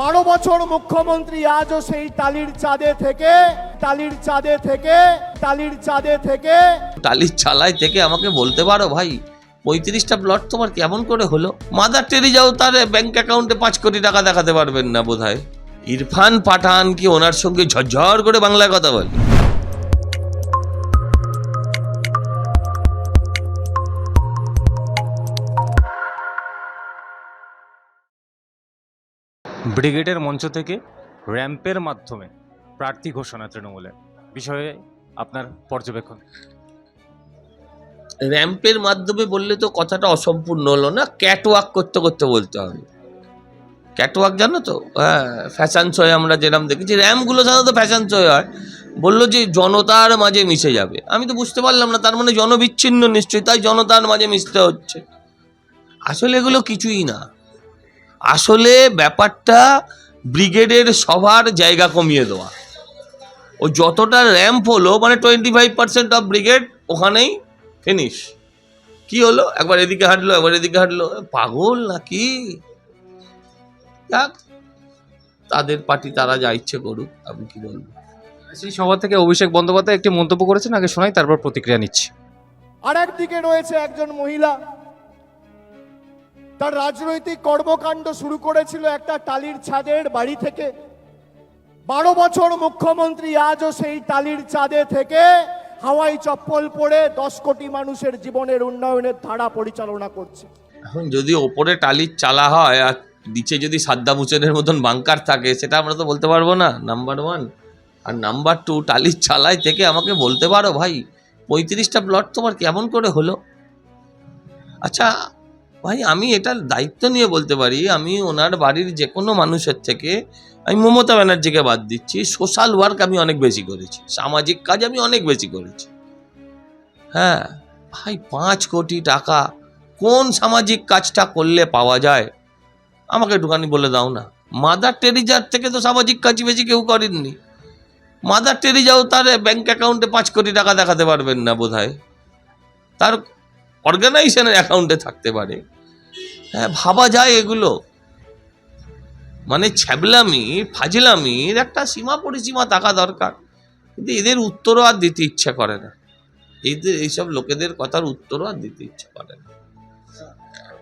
বারো বছর মুখ্যমন্ত্রী আজও সেই টালির চাঁদে থেকে, টালির চাঁদে থেকে, টালির চাঁদে থেকে। টালির চালাই থেকে আমাকে বলতে পারো ভাই, পঁয়ত্রিশটা প্লট তোমার কেমন করে হলো? মাদার টেরিজাও তার ব্যাংক অ্যাকাউন্টে পাঁচ কোটি টাকা দেখাতে পারবেন না বোধ ইরফান পাঠান কি ওনার সঙ্গে ঝরঝর করে বাংলায় কথা বলে? ব্রিগেডের মঞ্চ থেকে র্যাম্পের মাধ্যমে প্রার্থী ঘোষণা তৃণমূলের। বিষয়ে আপনার পর্যবেক্ষণ। র্যাম্পের মাধ্যমে বললে তো কথাটা অসম্পূর্ণ হলো না ক্যাটওয়াক করতে করতে বলতে হবে। ক্যাটওয়াক জানো তো? হ্যাঁ ফ্যাশন শোয়ে আমরা যেরকম দেখেছি, র্যাম্পগুলো সাধারণত ফ্যাশন শোয়ে হয়? বলল যে জনতার মাঝে মিশে যাবে। আমি তো বুঝতে পারলাম না, তার মানে জনবিচ্ছিন্ন নিশ্চয়ই, তাই জনতার মাঝে মিশতে হচ্ছে। আসলে এগুলো কিছুই না। আসলে ব্যাপারটা ব্রিগেডের সবার জায়গা কমিয়ে দেওয়া। ও যতটা র্যাম্প হলো মানে twenty five percent of brigade ওখানেই ফিনিশ কি হলো? একবার এদিকে হাঁটলো একবার এদিকে হাঁটলো। পাগল নাকি? যাক তাদের পার্টি তারা যা ইচ্ছে করুক আমি কি বলব। সেই সভা থেকে অভিষেক বন্দ্যোপাধ্যায় একটি মন্তব্য করেছেন আগে শোনাই তারপর প্রতিক্রিয়া নিচ্ছি। আর একদিকে রয়েছে একজন মহিলা। তার রাজনৈতিক কর্মকাণ্ড শুরু করেছিল একটা টালির ছাদের বাড়ি থেকে। বারো বছর মুখ্যমন্ত্রী আজও সেই টালির চাঁদে থেকে হাওয়াই চপ্পল পরে দশ কোটি মানুষের জীবনের উন্নয়নের ধারা পরিচালনা করছে। এখন যদি ওপরে টালির চালা হয় আর নিচে যদি সাদ্দাম হুসেনের মতন বাংকার থাকে, সেটা আমরা তো বলতে পারব না নাম্বার ওয়ান আর নাম্বার টু টালির চালাই থেকে আমাকে বলতে পারো ভাই, পঁয়ত্রিশটা প্লট তোমার কেমন করে হলো? আচ্ছা ভাই, আমি এটার দায়িত্ব নিয়ে বলতে পারি, আমি ওনার বাড়ির যে কোনো মানুষের থেকে, আমি মমতা ব্যানার্জিকে বাদ দিচ্ছি, সোশ্যাল ওয়ার্ক আমি অনেক বেশি করেছি, সামাজিক কাজ আমি অনেক বেশি করেছি। হ্যাঁ ভাই, পাঁচ কোটি টাকা, কোন সামাজিক কাজটা করলে পাওয়া যায়? আমাকে একটুখানি বলে দাও না। মাদার টেরিজার থেকে তো সামাজিক কাজ বেশি কেউ করেননি। মাদার টেরিজাও তার ব্যাংক অ্যাকাউন্টে পাঁচ কোটি টাকা দেখাতে পারবেন না বোধ তার অর্গানাইজেশনের অ্যাকাউন্টে থাকতে পারে। হ্যাঁ ভাবা যায় এগুলো। মানে ছ্যাবলামি ফাজলামির একটা সীমা পরিসীমা থাকা দরকার। কিন্তু এদের উত্তরও আর দিতে ইচ্ছা করে না। এদের এইসব লোকেদের কথার উত্তরও আর দিতে ইচ্ছা করে না।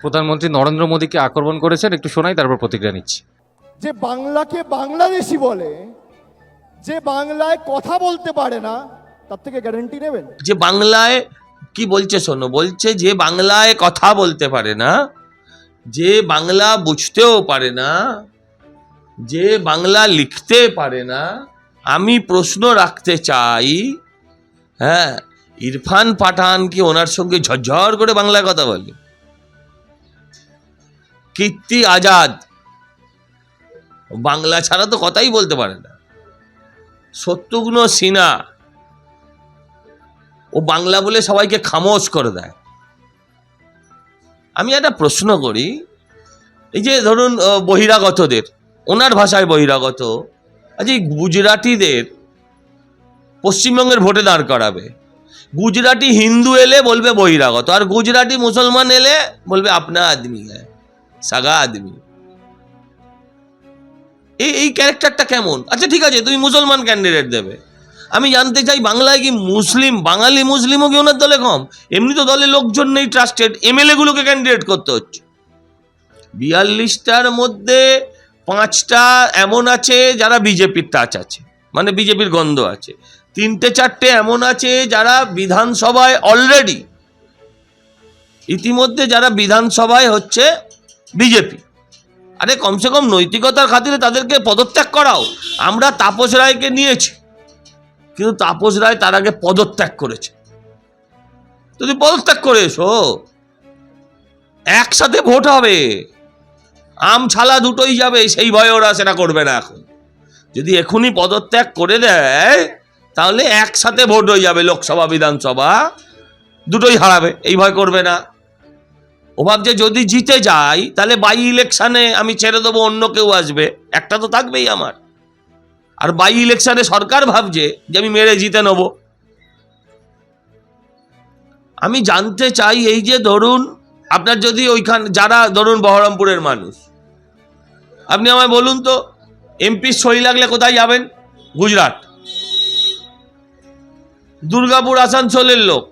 প্রধানমন্ত্রী নরেন্দ্র মোদীকে আক্রমণ করেছেন একটু শোনাই তারপর প্রতিক্রিয়া নিচ্ছি। যে বাংলাকে বাংলাদেশি বলে যে বাংলায় কথা বলতে পারে না তার থেকে গ্যারান্টি নেবেন? যে বাংলায় কি বলছে শোনো, বলছে যে বাংলায় কথা বলতে পারে না, যে বাংলা বুঝতেও পারে না, যে বাংলা লিখতে পারে না, আমি প্রশ্ন রাখতে চাই হ্যাঁ ইরফান পাঠান কি ওনার সঙ্গে ঝরঝর করে বাংলায় কথা বলে? কীর্তি আজাদ, বাংলা ছাড়া তো কথাই বলতে পারে না। সত্যগুণ সিনহা ও বাংলা বলে সবাইকে খামোশ করে দেয়। আমি একটা প্রশ্ন করি, এই যে ধরুন বহিরাগতদের, ওনার ভাষায় বহিরাগত আজ এই গুজরাটিদের পশ্চিমবঙ্গের ভোটে দাঁড় করাবে। গুজরাটি হিন্দু এলে বলবে বহিরাগত, আর গুজরাটি মুসলমান এলে বলবে আপনা আদমি হ্যাঁ সাগা আদমি। এই এই ক্যারেক্টারটা কেমন? আচ্ছা ঠিক আছে, তুমি মুসলমান ক্যান্ডিডেট দেবে। আমি জানতে চাই, বাংলায় কি মুসলিম, বাঙালি মুসলিমও কি ওনার দলে কম? এমনি তো দলে লোকজন নেই ট্রাস্টেড এমএলএ গুলোকে ক্যান্ডিডেট করতে হচ্ছে। বিয়াল্লিশটার মধ্যে পাঁচটা এমন আছে যারা বিজেপির টাচ আছে মানে বিজেপির গন্ধ আছে। তিনটে চারটে এমন আছে যারা বিধানসভায় অলরেডি ইতিমধ্যে যারা বিধানসভায় হচ্ছে বিজেপি। আরে কমসে কম নৈতিকতার খাতিরে তাদেরকে পদত্যাগ করাও। আমরা তাপস রায়কে নিয়েছি। কিন্তু তাপস রায় তার আগে পদত্যাগ করেছে। তুমি পদত্যাগ করে এসো। একসাথে ভোট হবে। আম ছালা দুটোই যাবে, সেই ভয়ে ওরা সেটা করবে না এখন। যদি এখনই পদত্যাগ করে দেয়, তাহলে একসাথে ভোট হয়ে যাবে লোকসভা, বিধানসভা। দুটোই হারাবে, এই ভয় করবে না। ও ভাবছে যদি জিতে যাই তাহলে বাই ইলেকশনে আমি ছেড়ে দেবো, অন্য কেউ আসবে। একটা তো থাকবেই আমার। আর বাই ইলেকশনে সরকার ভাবছে যে আমি মেরে জিতে নেব। আমি জানতে চাই এই যে ধরুন, আপনার যদি ওইখান, যারা ধরুন বহরমপুরের মানুষ, আপনি আমায় বলুন তো এমপি সই লাগলে কোথায় যাবেন? গুজরাট। দুর্গাপুর, আসানসোলের লোক।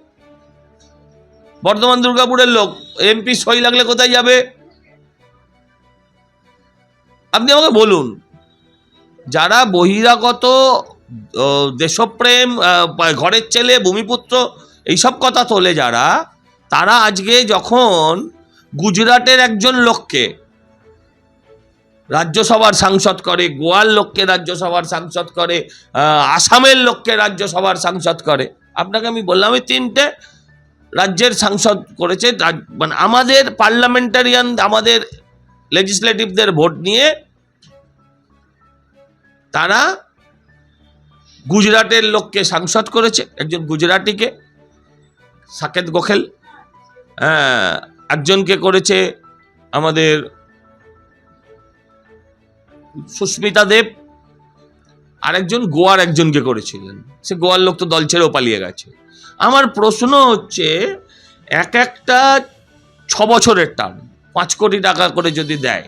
বর্ধমান, দুর্গাপুরের লোক এমপি সই লাগলে কোথায় যাবে? আপনি আমাকে বলুন। যারা বহিরাগত দেশপ্রেম ঘরের ছেলে, ভূমিপুত্র, এইসব কথা তোলে যারা, তারা আজকে যখন গুজরাটের একজন লোককে, রাজ্যসভার সাংসদ করে, গোয়ার লোককে রাজ্যসভার সাংসদ করে আসামের লোককে রাজ্যসভার সাংসদ করে, আপনাকে আমি বললাম এই তিনটে রাজ্যের সাংসদ করেছে মানে আমাদের পার্লামেন্টারিয়ান, আমাদের লেজিসলেটিভদের ভোট নিয়ে তারা গুজরাটের লোককে সাংসদ করেছে একজন গুজরাটিকে সাকেত গোখেল। হ্যাঁ, একজনকে করেছে আমাদের সুস্মিতা দেব আরেকজন গোয়ার একজনকে করেছিলেন। সে গোয়ার লোক তো দল ছেড়েও পালিয়ে গেছে। আমার প্রশ্ন হচ্ছে এক একটা ছ বছরের টার্ম পাঁচ কোটি টাকা করে যদি দেয়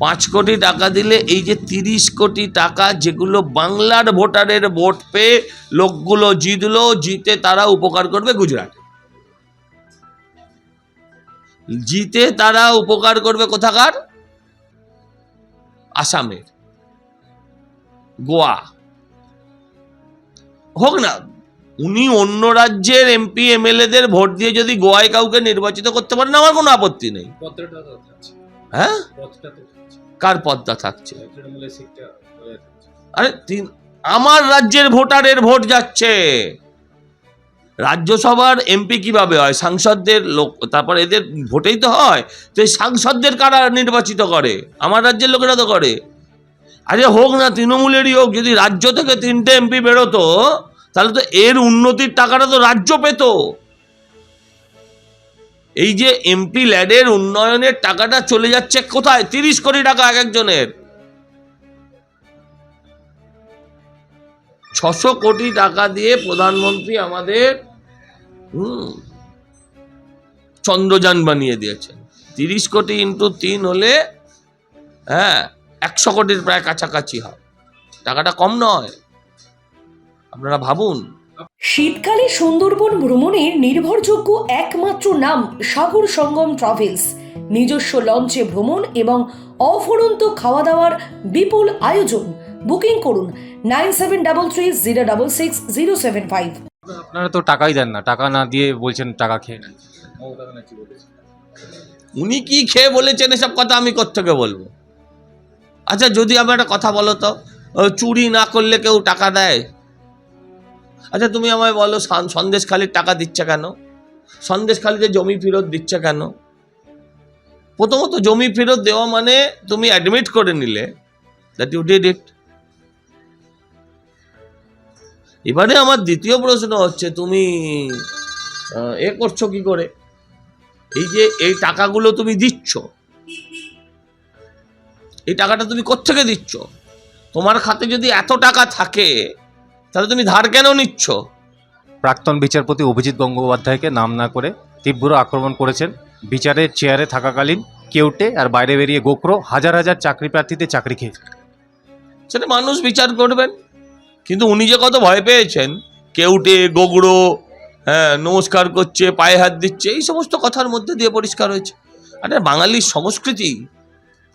পাঁচ কোটি টাকা দিলে এই যে তিরিশ কোটি টাকা যেগুলো বাংলার ভোটারের ভোট পেয়ে লোকগুলো জিতলো, জিতে তারা উপকার করবে গুজরাটে। জিতে তারা উপকার করবে কোথাকার? আসামের। গোয়া। হোক না, উনি অন্য রাজ্যের এমপি, এমএলএদের ভোট দিয়ে যদি গোয়ায় কাউকে নির্বাচিত করতে পারেন, আমার কোনো আপত্তি নেই। হ্যাঁ? কার পদ্মা থাকছে। আরে তিন আমার রাজ্যের ভোটারের ভোট যাচ্ছে। রাজ্যসভার এমপি কীভাবে হয়? সাংসদদের লোক তারপর এদের ভোটেই তো হয়। তো এই সাংসদদের কারা নির্বাচিত করে? আমার রাজ্যের লোকেরা তো করে। আরে হোক না তৃণমূলেরই হোক যদি রাজ্য থেকে তিনটে এমপি বেরোতো তাহলে তো এর উন্নতির টাকাটা তো রাজ্য পেত। এই যে এমপি ল্যাডের উন্নয়নের টাকাটা চলে যাচ্ছে কোথায়? তিরিশ কোটি টাকা এক একজনের। ছশো কোটি টাকা দিয়ে প্রধানমন্ত্রী আমাদের হুম, চন্দ্রযান বানিয়ে দিয়েছেন। তিরিশ কোটি ইন্টু তিন হলে হ্যাঁ একশো কোটির প্রায় কাছাকাছি হয়। টাকাটা কম নয়। আপনারা ভাবুন। শীতকালে সুন্দরবন ভ্রমণের নির্ভরযোগ্য একমাত্র নাম সাগর সঙ্গম ট্রাভেলস। নিজস্ব লঞ্চে ভ্রমণ এবং অফুরন্ত খাওয়া দাওয়ার বিপুল আয়োজন। বুকিং করুন nine seven double three zero double six zero seven five. আপনারা তো টাকাই দেন না টাকা না দিয়ে বলছেন টাকা খেয়ে নেন। উনি কি খেয়ে বলেছেন এসব কথা আমি কোত্থেকে বলব? আচ্ছা যদি আমি একটা কথা বলো তো চুরি না করলে কেউ টাকা দেয়? আচ্ছা তুমি আমায় বলো, সন- সন্দেশখালির টাকা দিচ্ছে কেন? সন্দেশখালিতে জমি ফেরত দিচ্ছে কেন? প্রথমত জমি ফেরত দেওয়া মানে তুমি অ্যাডমিট করে নিলে দ্যাট ইউ ডিড ইট এবারে আমার দ্বিতীয় প্রশ্ন হচ্ছে, তুমি এ করছ কি করে? এই যে এই টাকাগুলো তুমি দিচ্ছ, এই টাকাটা তুমি কোত্থেকে দিচ্ছ? তোমার খাতে যদি এত টাকা থাকে তাহলে তুমি ধার কেন নিচ্ছ? প্রাক্তন বিচারপতি অভিজিৎ গঙ্গোপাধ্যায়কে নাম না করে তীব্র আক্রমণ করেছেন। বিচারের চেয়ারে থাকাকালীন কেউটে আর বাইরে বেরিয়ে গোকরো হাজার হাজার চাকরি প্রার্থীদের চাকরি খেয়েছে সেটা মানুষ বিচার করবেন। কিন্তু উনি যে কত ভয় পেয়েছেন কেউটে গোগড়ো হ্যাঁ নমস্কার করছে পায়ে হাত দিচ্ছে এই সমস্ত কথার মধ্যে দিয়ে পরিষ্কার হয়েছে। আরে বাঙালির সংস্কৃতি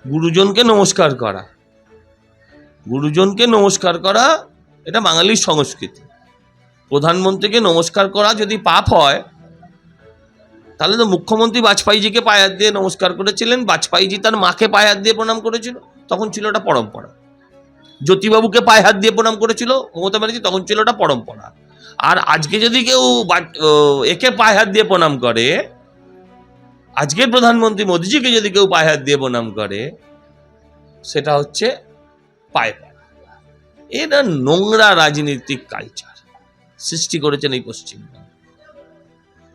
গুরুজনকে নমস্কার করা। গুরুজনকে নমস্কার করা এটা বাঙালির সংস্কৃতি। প্রধানমন্ত্রীকে নমস্কার করা যদি পাপ হয়, তাহলে তো মুখ্যমন্ত্রী বাজপেয়ীজিকে পায়ে হাত দিয়ে নমস্কার করেছিলেন, বাজপেয়ীজি তার মাকে পায়ে হাত দিয়ে প্রণাম করেছিল, তখন ছিল ওটা পরম্পরা। জ্যোতিবাবুকে পায়ে হাত দিয়ে প্রণাম করেছিল, মমতা ব্যানার্জি, তখন ছিল ওটা পরম্পরা। আর আজকে যদি কেউ একে পায়ে হাত দিয়ে প্রণাম করে, আজকের প্রধানমন্ত্রী মোদিজিকে যদি কেউ পায়ে হাত দিয়ে প্রণাম করে, সেটা হচ্ছে পায়ে এটা নোংরা রাজনৈতিক কালচার সৃষ্টি করেছেন এই পশ্চিমবঙ্গ।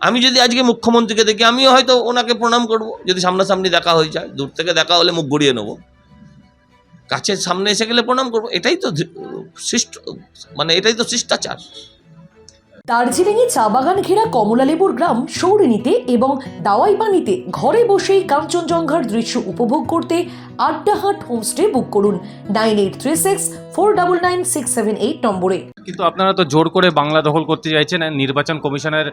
আমি যদি আজকে মুখ্যমন্ত্রীকে দেখি, আমিও হয়তো ওনাকে প্রণাম করব। যদি সামনাসামনি দেখা হয়ে যায়, দূর থেকে দেখা হলে মুখ গড়িয়ে নেব। কাছের সামনে এসে গেলে প্রণাম করব। এটাই তো সৃষ্ট মানে এটাই তো শিষ্টাচার। দার্জিলিংয়ে চা বাগান ঘেরা কমলালেবুর গ্রাম সৌরিনীতে এবং দাওয়াইপানিতে ঘরে বসেই কাঞ্চনজঙ্ঘার দৃশ্য উপভোগ করতে আড্ডাহাট হোমস্টে বুক করুন nine eight three six four double nine six seven eight নম্বরে। কিন্তু আপনারা তো জোর করে বাংলা দখল করতে চাইছেন নির্বাচন কমিশনের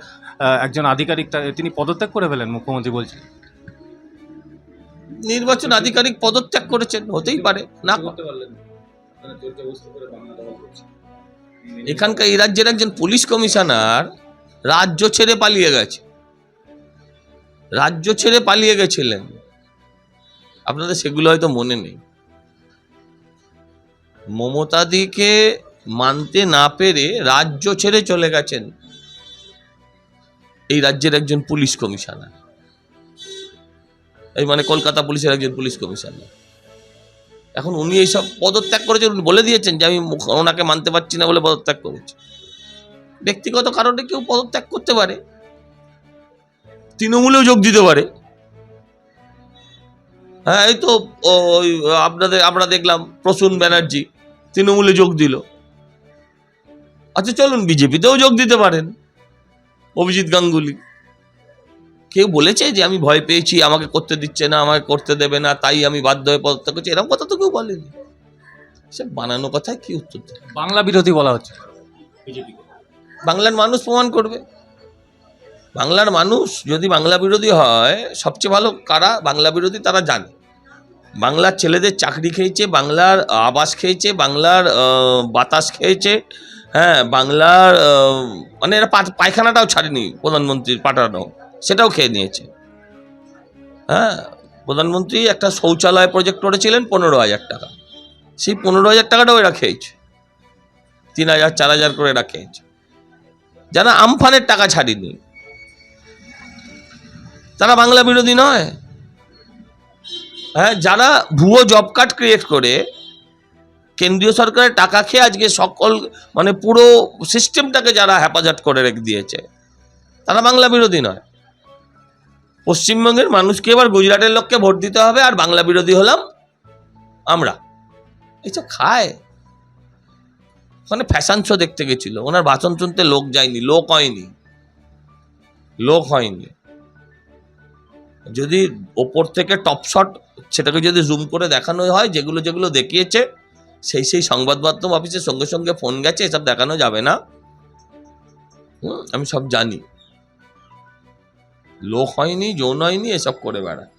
একজন আধিকারিক তিনি পদত্যাগ করে ফেলেন মুখ্যমন্ত্রী বলছেন। নির্বাচন আধিকারিক পদত্যাগ করেছেন হতেই পারে না করতে পারলেন? এখানকার এই রাজ্যের একজন পুলিশ কমিশনার রাজ্য ছেড়ে পালিয়ে গেছে। রাজ্য ছেড়ে পালিয়ে গেছিলেন। আপনাদের সেগুলো হয়তো মনে নেই। মমতাদিকে মানতে না পেরে রাজ্য ছেড়ে চলে গেছেন এই রাজ্যের একজন পুলিশ কমিশনার। এই মানে কলকাতা পুলিশের একজন পুলিশ কমিশনার। এখন উনি এইসব পদত্যাগ করেছেন, উনি বলে দিয়েছেন যে আমি ওনাকে মানতে পারছি না বলে পদত্যাগ করেছি। ব্যক্তিগত কারণে কেউ পদত্যাগ করতে পারে, তৃণমূলেও যোগ দিতে পারে। হ্যাঁ এই তো ওই, আপনাদের, আমরা দেখলাম প্রসূন ব্যানার্জি তৃণমূলে যোগ দিল। আচ্ছা চলুন, বিজেপিতেও যোগ দিতে পারেন, অভিজিৎ গাঙ্গুলি। কেউ বলেছে যে আমি ভয় পেয়েছি আমাকে করতে দিচ্ছে না আমাকে করতে দেবে না তাই আমি বাধ্য হয়ে পদত্যাগ করছি। এরকম কথা তো কেউ বলেনি। সে বানানো কথায় কি উত্তর দেবে বাংলা বিরোধী বলা হচ্ছে। বাংলার মানুষ প্রমাণ করবে। বাংলার মানুষ যদি বাংলা বিরোধী হয় সবচেয়ে ভালো কারা? বাংলা বিরোধী তারা জানে। বাংলার ছেলেদের চাকরি খেয়েছে বাংলার আবাস খেয়েছে বাংলার বাতাস খেয়েছে হ্যাঁ বাংলার মানে এরা পা- পায়খানাটাও ছাড়েনি প্রধানমন্ত্রীর পাঠানো। সেটাও খেয়ে নিয়েছে। হ্যাঁ প্রধানমন্ত্রী একটা শৌচালয় প্রজেক্ট করেছিলেন পনেরো হাজার টাকা। সেই পনেরো হাজার টাকাটাও এরা খেয়েছে। তিন হাজার, চার হাজার করে এরা খেয়েছে। যারা আমফানের টাকা ছাড়েনি। তারা বাংলা বিরোধী নয়। হ্যাঁ যারা ভুয়ো জব কার্ড ক্রিয়েট করে, কেন্দ্রীয় সরকারের টাকা খেয়ে আজকে সকল মানে পুরো সিস্টেমটাকে যারা হেফাজত করে রেখে দিয়েছে, তারা বাংলা বিরোধী নয়। পশ্চিমবঙ্গের মানুষকে এবার গুজরাটের লোককে ভোট দিতে হবে আর বাংলা বিরোধী হলাম আমরা। এইসব খায়। ওখানে ফ্যাশন শো দেখতে গেছিল। ওনার ভাষণ শুনতে লোক যায়নি, লোক হয়নি। লোক হয়নি। যদি ওপর থেকে টপ শট সেটাকে যদি জুম করে দেখানো হয়, যেগুলো যেগুলো দেখিয়েছে, সেই সেই সংবাদ মাধ্যম অফিসের সঙ্গে সঙ্গে ফোন গেছে, এসব দেখানো যাবে না। আমি সব জানি। লোক হয়নি যৌন হয়নি এসব করে বেড়ায়